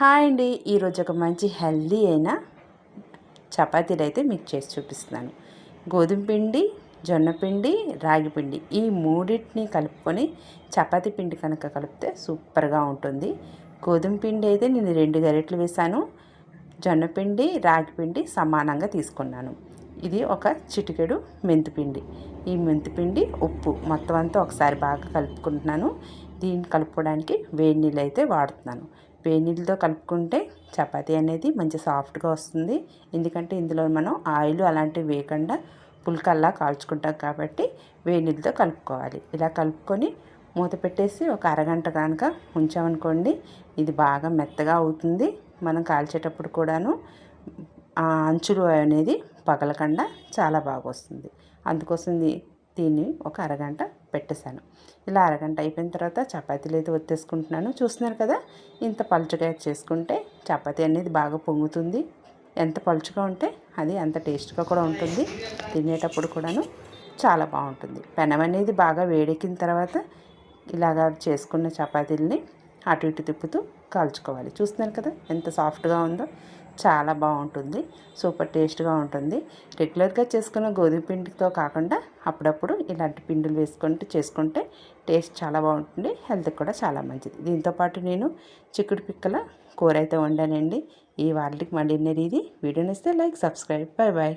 Hi అండి. ఈరోజు ఒక మంచి హెల్దీ అయిన చపాతీలు అయితే మీకు చేసి చూపిస్తున్నాను. గోధుమ పిండి జొన్న పిండి రాగి పిండి ఈ మూడింటిని కలుపుకొని చపాతీ పిండి కనుక కలిపితే సూపర్గా ఉంటుంది. గోధుమ పిండి అయితే నేను రెండు గరెట్లు వేసాను జొన్న పిండి రాగి పిండి సమానంగా తీసుకున్నాను. ఇది ఒక చిటికెడు మెంతిపిండి ఈ మెంతిపిండి ఉప్పు మొత్తం అంతా ఒకసారి బాగా కలుపుకుంటున్నాను. దీన్ని కలుపుకోవడానికి వేడి నీళ్ళు అయితే వాడుతున్నాను. వేనీళ్ళతో కలుపుకుంటే చపాతీ అనేది మంచి సాఫ్ట్గా వస్తుంది. ఎందుకంటే ఇందులో మనం ఆయిల్ అలాంటివి వేయకుండా పుల్కల్లా కాల్చుకుంటాం కాబట్టి వేడి నీళ్ళతో కలుపుకోవాలి. ఇలా కలుపుకొని మూత పెట్టేసి ఒక అరగంట కనుక ఉంచామనుకోండి ఇది బాగా మెత్తగా అవుతుంది. మనం కాల్చేటప్పుడు కూడాను ఆ అంచులు అనేది పగలకుండా చాలా బాగా వస్తుంది. అందుకోసం దీన్ని ఒక అరగంట పెట్టేశాను. ఇలా అరగంట అయిపోయిన తర్వాత చపాతీలు అయితే ఒత్తేసుకుంటున్నాను. చూస్తున్నారు కదా ఇంత పలుచగా చేసుకుంటే చపాతీ అనేది బాగా పొంగుతుంది. ఎంత పలుచుగా ఉంటే అది అంత టేస్ట్గా కూడా ఉంటుంది. తినేటప్పుడు కూడాను చాలా బాగుంటుంది. పెనం అనేది బాగా వేడెక్కిన తర్వాత ఇలాగా చేసుకున్న చపాతీలని అటు ఇటు తిప్పుతూ కాల్చుకోవాలి. చూస్తున్నారు కదా ఎంత సాఫ్ట్గా ఉందో. చాలా బాగుంటుంది. సూపర్ టేస్ట్గా ఉంటుంది. రెగ్యులర్గా చేసుకున్న గోధుమ పిండితో కాకుండా అప్పుడప్పుడు ఇలాంటి పిండిలు వేసుకుంటూ చేసుకుంటే టేస్ట్ చాలా బాగుంటుంది. హెల్త్కి కూడా చాలా మంచిది. దీంతోపాటు నేను చిక్కుడు పిక్కల కూర అయితే వండానండి. ఈ వాళ్ళకి మళ్ళీ ఇది వీడియోని ఇస్తే లైక్ సబ్స్క్రైబ్. Bye bye